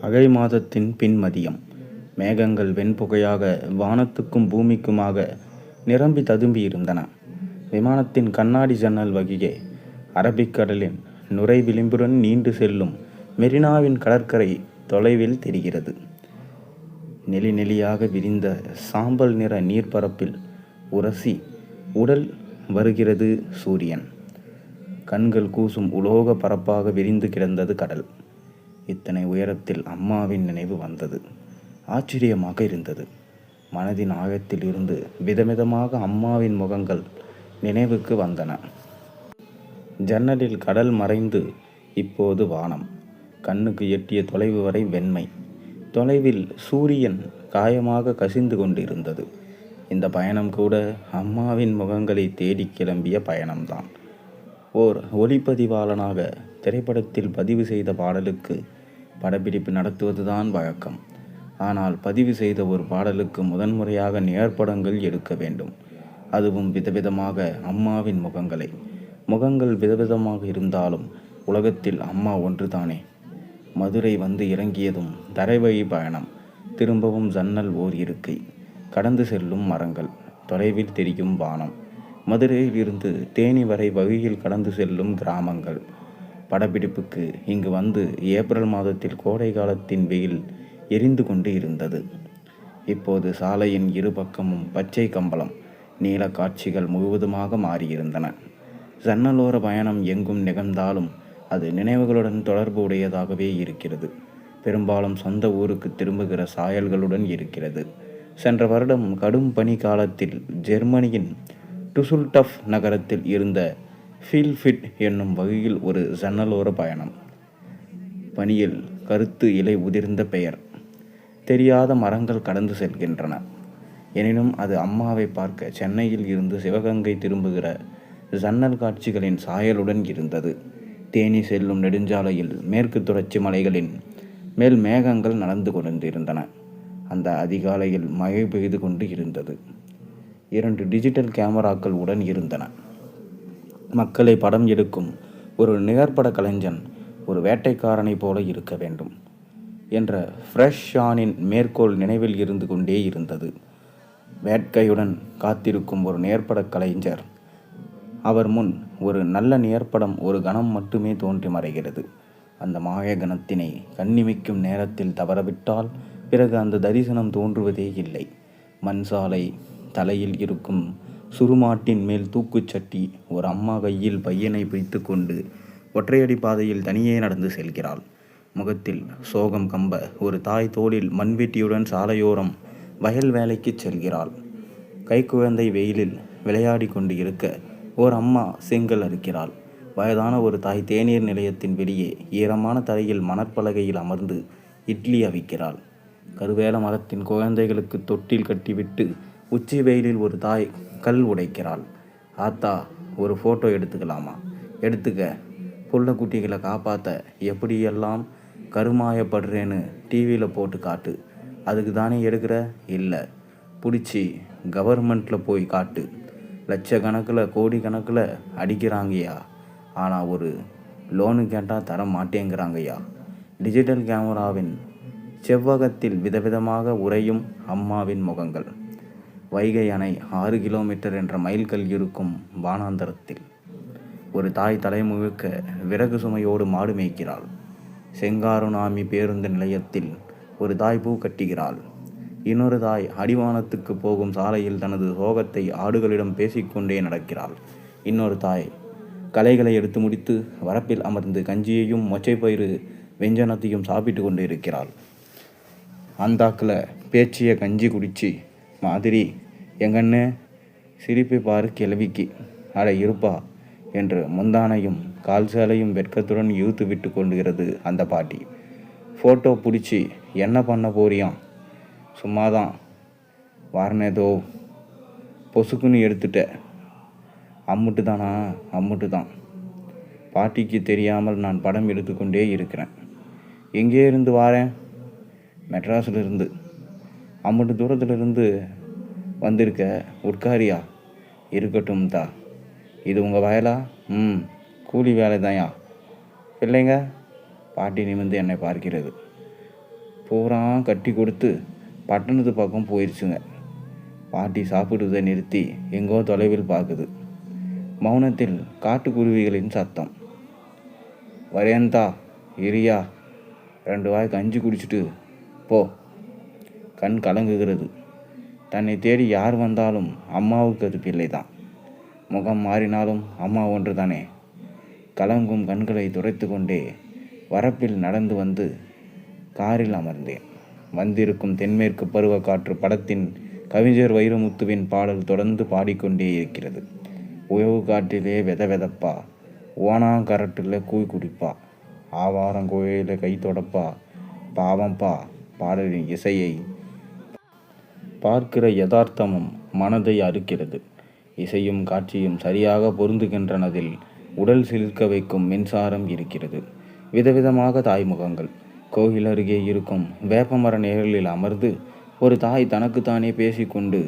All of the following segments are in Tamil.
அகை மாதத்தின் பின்மதியம் மேகங்கள் வெண்புகையாக வானத்துக்கும் பூமிக்குமாக நிரம்பி ததும்பி இருந்தன. விமானத்தின் கண்ணாடி ஜன்னல் வகியே அரபிக்கடலின் நுரை விளிம்புடன் நீண்டு செல்லும் மெரினாவின் கடற்கரை தொலைவில் தெரிகிறது. நெளி நெளியாக விரிந்த சாம்பல் நிற நீர்ப்பரப்பில் உரசி உடல் வருகிறது சூரியன். கண்கள் கூசும் உலோக பரப்பாக விரிந்து கிடந்தது கடல். இத்தனை உயரத்தில் அம்மாவின் நினைவு வந்தது. ஆச்சரியமாக இருந்தது. மனதின் ஆழத்தில் இருந்து விதவிதமாக அம்மாவின் முகங்கள் நினைவுக்கு வந்தன. ஜன்னலில் கடல் மறைந்து இப்போது வானம். கண்ணுக்கு எட்டிய தொலைவு வரை வெண்மை. தொலைவில் சூரியன் காயமாக கசிந்து கொண்டிருந்தது. இந்த பயணம் கூட அம்மாவின் முகங்களை தேடி கிளம்பிய பயணம்தான். ஓர் ஒளிப்பதிவாளனாக திரைப்படத்தில் பதிவு செய்த பாடலுக்கு படப்பிடிப்பு நடத்துவதுதான் வழக்கம். ஆனால் பதிவு செய்த ஒரு பாடலுக்கு முதன்முறையாக நேர்படங்கள் எடுக்க வேண்டும். அதுவும் விதவிதமாக அம்மாவின் முகங்களை. முகங்கள் விதவிதமாக இருந்தாலும் உலகத்தில் அம்மா ஒன்றுதானே? மதுரை வந்து இறங்கியதும் தரைவழி பயணம். திரும்பவும் ஜன்னல் ஓர் இருக்கை. கடந்து செல்லும் மரங்கள். தொலைவில் தெரியும் வானம். மதுரையில் இருந்து தேனி வரை வழியில் கடந்து செல்லும் கிராமங்கள். படப்பிடிப்புக்கு இங்கு வந்து ஏப்ரல் மாதத்தில் கோடை காலத்தின் வெயில் எரிந்து கொண்டு இருந்தது. இப்போது சாலையின் இரு பக்கமும் பச்சை கம்பளம் நீல காட்சிகள் முழுவதுமாக மாறியிருந்தன. ஜன்னலோர பயணம் எங்கும் நிகழ்ந்தாலும் அது நினைவுகளுடன் தொடர்பு உடையதாகவே இருக்கிறது. பெரும்பாலும் சொந்த ஊருக்கு திரும்புகிற சாயல்களுடன் இருக்கிறது. சென்ற வருடம் கடும் பனி காலத்தில் ஜெர்மனியின் டுசுல்டஃப் நகரத்தில் இருந்த ஃபீல்ஃபிட் என்னும் வகையில் ஒரு ஜன்னலோர பயணம். பனியில் கருத்து இலை உதிர்ந்த பெயர். தெரியாத மரங்கள் கடந்து செல்கின்றன. எனினும் அது அம்மாவை பார்க்க சென்னையில் இருந்து சிவகங்கை திரும்புகிற ஜன்னல் காட்சிகளின் சாயலுடன் இருந்தது. தேனி செல்லும் நெடுஞ்சாலையில் மேற்கு தொடர்ச்சி மலைகளின் மேல் மேகங்கள் நடந்து கொண்டிருந்தன. அந்த அதிகாலையில் மழை பெய்து கொண்டு இருந்தது. இரண்டு டிஜிட்டல் கேமராக்கள் உடன் இருந்தன. மக்களை படம் எடுக்கும் ஒரு நிகர்பட கலைஞன் ஒரு வேட்டைக்காரனை போல இருக்க வேண்டும் என்ற ஃப்ரெஷ் ஷானின் மேற்கோள் நினைவில் இருந்து கொண்டே இருந்தது. வேட்கையுடன் காத்திருக்கும் ஒரு நேர்பட கலைஞர். அவர் முன் ஒரு நல்ல நேர்படம் ஒரு கணம் மட்டுமே தோன்றி மறைகிறது. அந்த மாய கணத்தினை கண்ணிமைக்கும் நேரத்தில் தவறவிட்டால் பிறகு அந்த தரிசனம் தோன்றுவதே இல்லை. மண் சாலை தலையில் இருக்கும் சுருமாட்டின் மேல் தூக்குச்சட்டி ஒரு அம்மா கையில் பையனை பிடித்து கொண்டு ஒற்றையடி பாதையில் தனியே நடந்து செல்கிறாள். முகத்தில் சோகம் கம்ப. ஒரு தாய் தோளில் மண்வெட்டியுடன் சாலையோரம் வயல் வேலைக்கு செல்கிறாள். கைக்குழந்தை வெயிலில் விளையாடி கொண்டு இருக்க ஓர் அம்மா செங்கல் அறுக்கிறாள். வயதான ஒரு தாய் தேநீர் நிலையத்தின் வெளியே ஈரமான தரையில் மணற்பலகையில் அமர்ந்து இட்லி அவிக்கிறாள். கருவேல மரத்தின் குழந்தைகளுக்கு தொட்டில் கட்டிவிட்டு உச்சி வெயிலில் ஒரு தாய் கல் உடைக்கிறாள். ஆத்தா ஒரு ஃபோட்டோ எடுத்துக்கலாமா? எடுத்துக்க. புள்ள குட்டிகளை காப்பாற்ற எப்படியெல்லாம் கருமாயப்படுறேன்னு டிவியில் போட்டு காட்டு. அதுக்கு தானே எடுக்கிற? இல்லை. பிடிச்சி கவர்மெண்ட்டில் போய் காட்டு. லட்சக்கணக்கில் கோடி கணக்கில் அடிக்கிறாங்கய்யா. ஆனால் ஒரு லோனு கேட்டால் தர மாட்டேங்கிறாங்கய்யா. டிஜிட்டல் கேமராவின் செவ்வகத்தில் விதவிதமாக உறையும் அம்மாவின் முகங்கள். வைகை அணை ஆறு கிலோமீட்டர் என்ற மைல்கல் இருக்கும் வானாந்தரத்தில். ஒரு தாய் தலைமுழுக்க விறகு சுமையோடு மாடு மேய்க்கிறாள். செங்காருநாமி பேருந்து நிலையத்தில் ஒரு தாய் பூ கட்டுகிறாள். இன்னொரு தாய் அடிவானத்துக்கு போகும் சாலையில் தனது சோகத்தை ஆடுகளிடம் பேசிக்கொண்டே நடக்கிறாள். இன்னொரு தாய் கலைகளை எடுத்து முடித்து வரப்பில் அமர்ந்து கஞ்சியையும் மொச்சைப்பயிறு வெஞ்சனத்தையும் சாப்பிட்டு கொண்டு இருக்கிறாள் அந்தாக்கில் பேச்சிய கஞ்சி குடித்து மாதிரி எங்கண்ணே சிரிப்பை பாரு கிழவிக்கு. அட இருப்பா என்று முந்தானையும் கால்சாலையும் வெட்கத்துடன் இழுத்து விட்டு கொண்டுகிறது அந்த பாட்டி. ஃபோட்டோ பிடிச்சி என்ன பண்ண போறியாம்? சும்மாதான். வாரனேதோ பொசுக்குன்னு எடுத்துட்ட. அம்முட்டு தானா அம்முட்டு தான் பாட்டிக்கு தெரியாமல் நான் படம் எடுத்துக்கொண்டே இருக்கிறேன். எங்கே இருந்து வாரேன்? மெட்ராஸில் இருந்து அம்முட்டு தூரத்தில் இருந்து வந்திருக்க உட்காரியா? இருக்கட்டும் தா. இது உங்கள் வயலா? ம் கூலி வேலை தான்யா பிள்ளைங்க பாட்டி நிமிர்ந்து என்னை பார்க்கிறது. பூரா கட்டி கொடுத்து பட்டணத்து பக்கம் போயிடுச்சுங்க பாட்டி சாப்பிடுவதை நிறுத்தி எங்கோ தொலைவில் பார்க்குது. மௌனத்தில் காட்டுக்குருவிகளின் சத்தம். வரேந்தா இரியா ரெண்டு வாய் கஞ்சி குடிச்சிட்டு போ. கண் கலங்குகிறது. தன்னை தேடி யார் வந்தாலும் அம்மாவுக்கு அது பிள்ளைதான் முகம் மாறினாலும் அம்மா ஒன்று தானே கலங்கும் கண்களை துடைத்து கொண்டே வரப்பில் நடந்து வந்து காரில் அமர்ந்தேன். வந்திருக்கும் தென்மேற்கு பருவக்காற்று படத்தின் கவிஞர் வைரமுத்துவின் பாடல் தொடர்ந்து பாடிக்கொண்டே இருக்கிறது. உயவு காட்டிலே வெத வெதப்பா. ஓனாங்கரட்டில் கூய் குடிப்பா. ஆவாரம் கோயில கை தொடப்பா. பாவம்பா பாடலின் இசையை பார்க்கிற யதார்த்தமும் மனதை அறுக்கிறது. இசையும் காட்சியும் சரியாக பொருந்துகின்றனதில் உடல் சிலிர்க்க வைக்கும் மின்சாரம் இருக்கிறது. விதவிதமாக தாய்முகங்கள். கோயில் அருகே இருக்கும் வேப்பமர நிழலில் அமர்ந்து ஒரு தாய் தனக்குத்தானே பேசிக்கொண்டு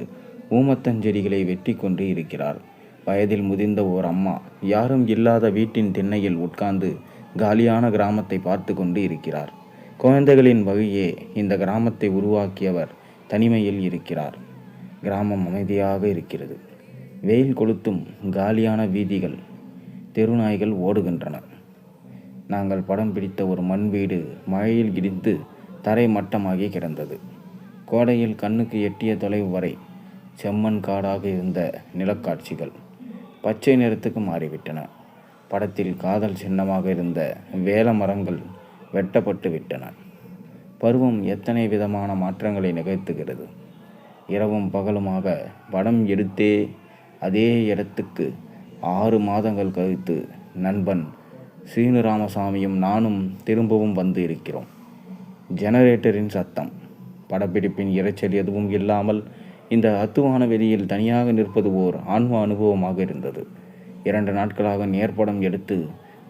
ஊமத்தஞ்செடிகளை வெட்டி கொண்டு இருக்கிறார். வயதில் முதிர்ந்த ஓர் அம்மா யாரும் இல்லாத வீட்டின் திண்ணையில் உட்கார்ந்து காலியான கிராமத்தை பார்த்து கொண்டு இருக்கிறார். குழந்தைகளின் வகையே இந்த கிராமத்தை உருவாக்கியவர் தனிமையில் இருக்கிறார். கிராமம் அமைதியாக இருக்கிறது. வெயில் கொளுத்தும் காலியான வீதிகள் தெருநாய்கள் ஓடுகின்றன. நாங்கள் படம் பிடித்த ஒரு மண் வீடு மழையில் இடிந்து தரை மட்டமாகி கிடந்தது. கோடையில் கண்ணுக்கு எட்டிய தொலைவு வரை செம்மண் காடாக இருந்த நிலக்காட்சிகள் பச்சை நிறத்துக்கு மாறிவிட்டன. படத்தில் காதல் சின்னமாக இருந்த வேல மரங்கள் வெட்டப்பட்டு விட்டன. பருவம் எத்தனை விதமான மாற்றங்களை நிகழ்த்துகிறது? இரவும் பகலுமாக படம் எடுத்தே அதே இடத்துக்கு ஆறு மாதங்கள் கழித்து நண்பன் சீனு ராமசாமியும் நானும் திரும்பவும் வந்து இருக்கிறோம். ஜெனரேட்டரின் சத்தம். படப்பிடிப்பின் இரைச்சல் எதுவும் இல்லாமல் இந்த அத்துவான வெளியில் தனியாக நிற்பது ஓர் ஆன்ம அனுபவமாக இருந்தது. இரண்டு நாட்களாக நேர்படம் எடுத்து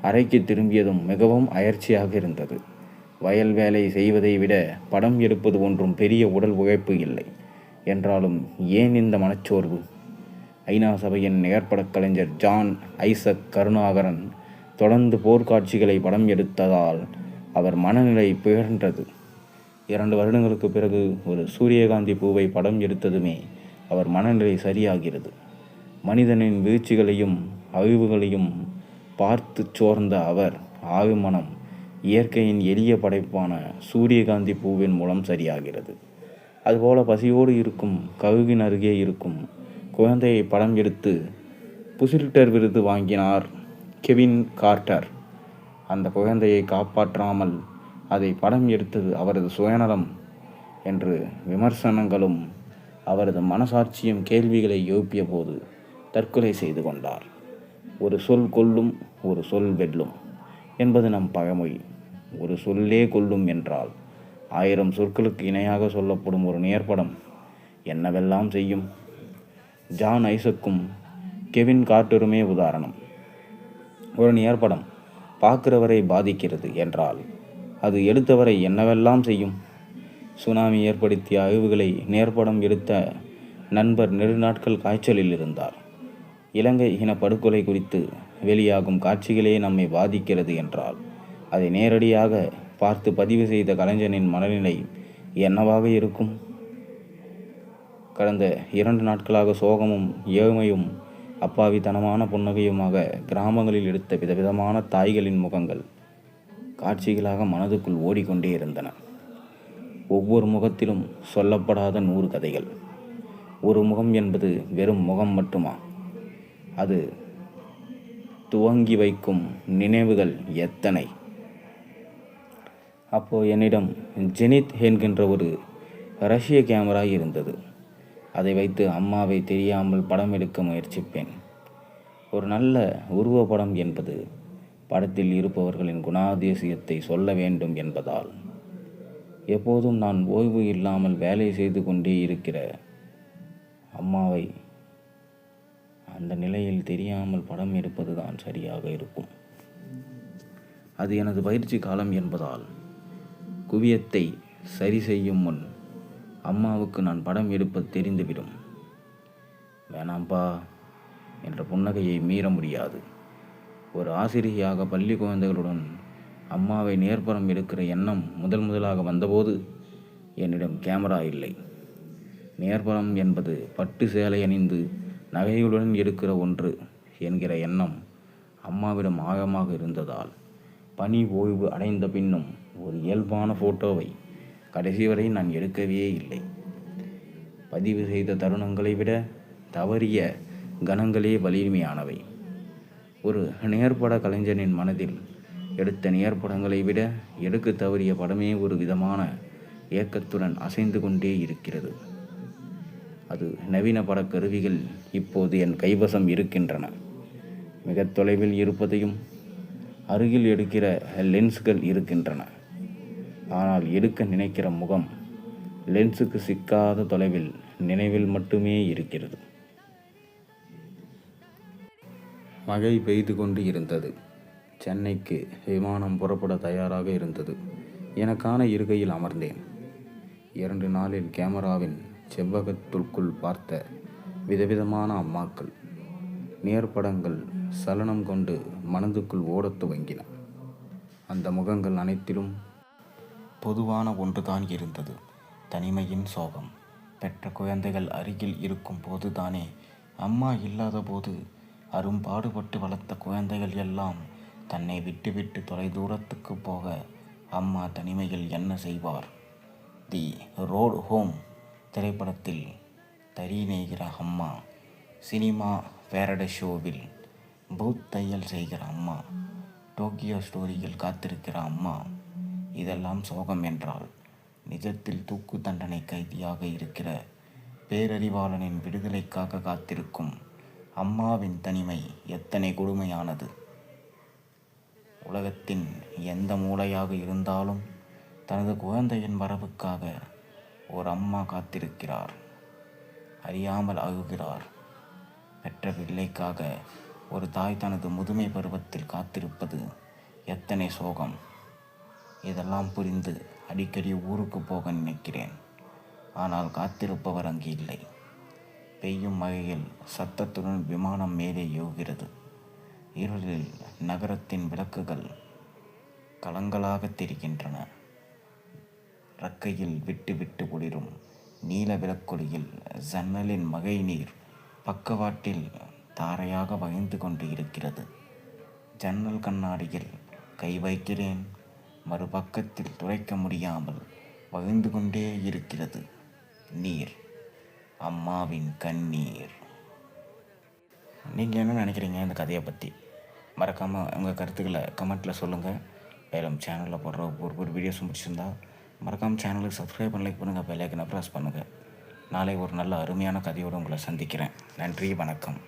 அறைக்கு திரும்பியதும் மிகவும் அயற்சியாக இருந்தது. வயல் வேலை செய்வதை விட படம் எடுப்பது ஒன்றும் பெரிய உடல் உழைப்பு இல்லை. என்றாலும் ஏன் இந்த மனச்சோர்வு? ஐநா சபையின் நேர்படக் கலைஞர் ஜான் ஐசக் கருணாகரன் தொடர்ந்து போர்க்காட்சிகளை படம் எடுத்ததால் அவர் மனநிலை புகழ்ன்றது இரண்டு வருடங்களுக்கு பிறகு ஒரு சூரியகாந்தி பூவை படம் எடுத்ததுமே அவர் மனநிலை சரியாகிறது. மனிதனின் வீழ்ச்சிகளையும் அழிவுகளையும் பார்த்து சோர்ந்த அவர் ஆழ்மனம் இயற்கையின் எளிய படைப்பான சூரியகாந்தி பூவின் மூலம் சரியாகிறது. அதுபோல பசியோடு இருக்கும் கழுகின் அருகே இருக்கும் குழந்தையை படம் எடுத்து புசில்டர் விருது வாங்கினார் கெவின் கார்ட்டர். அந்த குழந்தையை காப்பாற்றாமல் அதை படம் எடுத்தது அவரது சுயநலம் என்று விமர்சனங்களும் அவரது மனசாட்சியும் கேள்விகளை எழுப்பிய போது தற்கொலை செய்து கொண்டார். ஒரு சொல் கொல்லும் ஒரு சொல் வெல்லும். என்பது நம் பழமொழி. ஒரு சொல்லே கொள்ளும் என்றால் ஆயிரம் சொற்களுக்கு இணையாக சொல்லப்படும் ஒரு நேர்படம் என்னவெல்லாம் செய்யும்? ஜான் ஐசக்கும் கெவின் கார்ட்டருமே உதாரணம். ஒரு நேர்படம் பார்க்கிறவரை பாதிக்கிறது என்றால் அது எடுத்தவரை என்னவெல்லாம் செய்யும்? சுனாமி ஏற்படுத்திய அழிவுகளை நேர்படம் எடுத்த நண்பர் நெடுநாட்கள் காய்ச்சலில் இருந்தார். இலங்கை இன படுகொலை குறித்து வெளியாகும் காட்சிகளே நம்மை பாதிக்கிறது என்றால் அதை நேரடியாக பார்த்து பதிவு செய்த கலைஞனின் மனநிலை என்னவாக இருக்கும்? கடந்த இரண்டு நாட்களாக சோகமும் ஏழ்மையும் அப்பாவித்தனமான புன்னகையுமாக கிராமங்களில் எடுத்த விதவிதமான தாய்களின் முகங்கள் காட்சிகளாக மனதுக்குள் ஓடிக்கொண்டே இருந்தன. ஒவ்வொரு முகத்திலும் சொல்லப்படாத நூறு கதைகள். ஒரு முகம் என்பது வெறும் முகம் மட்டுமா? அது துவங்கி வைக்கும் நினைவுகள் எத்தனை? அப்போது என்னிடம் ஜெனித் என்கின்ற ஒரு ரஷ்ய கேமரா இருந்தது. அதை வைத்து அம்மாவை தெரியாமல் படம் எடுக்க முயற்சிப்பேன். ஒரு நல்ல உருவப்படம் என்பது படத்தில் இருப்பவர்களின் குணாதிசயத்தை சொல்ல வேண்டும் என்பதால். எப்போதும் நான் ஓய்வு இல்லாமல் வேலை செய்து கொண்டே இருக்கிற அம்மாவை அந்த நிலையில் தெரியாமல் படம் எடுப்பது தான் சரியாக இருக்கும். அது எனது பயிற்சி காலம் என்பதால் குவியத்தை சரி செய்யும் முன் அம்மாவுக்கு நான் படம் எடுப்பது தெரிந்துவிடும். வேணாம்பா என்ற புன்னகையை மீற முடியாது. ஒரு ஆசிரியையாக பள்ளி குழந்தைகளுடன் அம்மாவை நேர்படம் எடுக்கிற எண்ணம் முதல் முதலாக வந்தபோது என்னிடம் கேமரா இல்லை. நேர்படம் என்பது பட்டு சேலை அணிந்து நகைகளுடன் எடுக்கிற ஒன்று என்கிற எண்ணம் அம்மாவிடம் ஆழமாக இருந்ததால் பணி ஓய்வு அடைந்த பின்னும் ஒரு இயல்பான ஃபோட்டோவை கடைசி வரை நான் எடுக்கவே இல்லை. பதிவு செய்த தருணங்களை விட தவறிய கணங்களே வலிமையானவை. ஒரு நேர்பட கலைஞனின் மனதில் எடுத்த நேர்படங்களை விட எடுக்க தவறிய படமே ஒரு விதமான ஏக்கத்துடன் அசைந்து கொண்டே இருக்கிறது. அது நவீன பட கருவிகள் இப்போது என் கைவசம் இருக்கின்றன. மிக தொலைவில் இருப்பதையும் அருகில் எடுக்கிற லென்ஸ்கள் இருக்கின்றன. ஆனால் எடுக்க நினைக்கிற முகம் லென்ஸுக்கு சிக்காத தொலைவில் நினைவில் மட்டுமே இருக்கிறது. மழை பெய்து கொண்டு இருந்தது. சென்னைக்கு விமானம் புறப்பட தயாராக இருந்தது. எனக்கான இருக்கையில் அமர்ந்தேன். இரண்டு நாளில் கேமராவின் செவ்வகத்திற்குள் பார்த்த விதவிதமான அம்மாக்கள். நேர்படங்கள் சலனம் கொண்டு மனதுக்குள் ஓடத் துவங்கின. அந்த முகங்கள் அனைத்திலும் பொதுவான ஒன்றுதான் இருந்தது. தனிமையின் சோகம். பெற்ற குழந்தைகள் அருகில் இருக்கும் போதுதானே. அம்மா இல்லாத போது அரும்பாடுபட்டு வளர்த்த குழந்தைகள் எல்லாம் தன்னை விட்டுவிட்டு தொலைதூரத்துக்கு போக அம்மா தனிமையில் என்ன செய்வார்? The road home. திரைப்படத்தில் தறி நெய்கிற அம்மா சினிமா பேரட ஷோவில் பூத் தையல் செய்கிற அம்மா டோக்கியோ ஸ்டோரியில் காத்திருக்கிற அம்மா இதெல்லாம் சோகம் என்றால் நிஜத்தில் தூக்கு தண்டனை கைதியாக இருக்கிற பேரறிவாளனின் விடுதலைக்காக காத்திருக்கும் அம்மாவின் தனிமை எத்தனை கொடுமையானது. உலகத்தின் எந்த மூலையாக இருந்தாலும் தனது குழந்தையின் வரவுக்காக ஒரு அம்மா காத்திருக்கிறார். அறியாமல் அழுகிறார். பெற்ற பிள்ளைக்காக ஒரு தாய் தனது முதுமை பருவத்தில் காத்திருப்பது எத்தனை சோகம். இதெல்லாம் புரிந்து அடிக்கடி ஊருக்கு போக நினைக்கிறேன். ஆனால் காத்திருப்பவர் அங்கு இல்லை. பெய்யும் மழையில் சத்தத்துடன் விமானம் மேலே யோகிறது இருளில் நகரத்தின் விளக்குகள் கலங்களாக தெரிகின்றன. ரக்கையில் விட்டு விட்டு ஒளிரும் நீல விளக்கொலியில் ஜன்னலின் மகை நீர் பக்கவாட்டில் தாரையாக வகைந்து கொண்டு இருக்கிறது. ஜன்னல் கண்ணாடியில் கை வைக்கிறேன். மறுபக்கத்தில் துடைக்க முடியாமல் வகிந்து கொண்டே இருக்கிறது நீர். அம்மாவின் கண்ணீர். நீங்கள் என்ன நினைக்கிறீங்க இந்த கதையை பற்றி மறக்காமல் உங்கள் கருத்துக்களை கமெண்ட்டில் சொல்லுங்கள் மேலும் சேனலில் போடுற ஒரு ஒரு வீடியோஸும் பிடிச்சிருந்தா மறக்காமல் சேனலுக்கு சப்ஸ்கிரைப் பண்ணி லைக் பண்ணுங்கள் பெல்லைக்கனை ப்ரெஸ் பண்ணுங்கள் நாளை ஒரு நல்ல அருமையான கதையோடு உங்களை சந்திக்கிறேன். நன்றி வணக்கம்.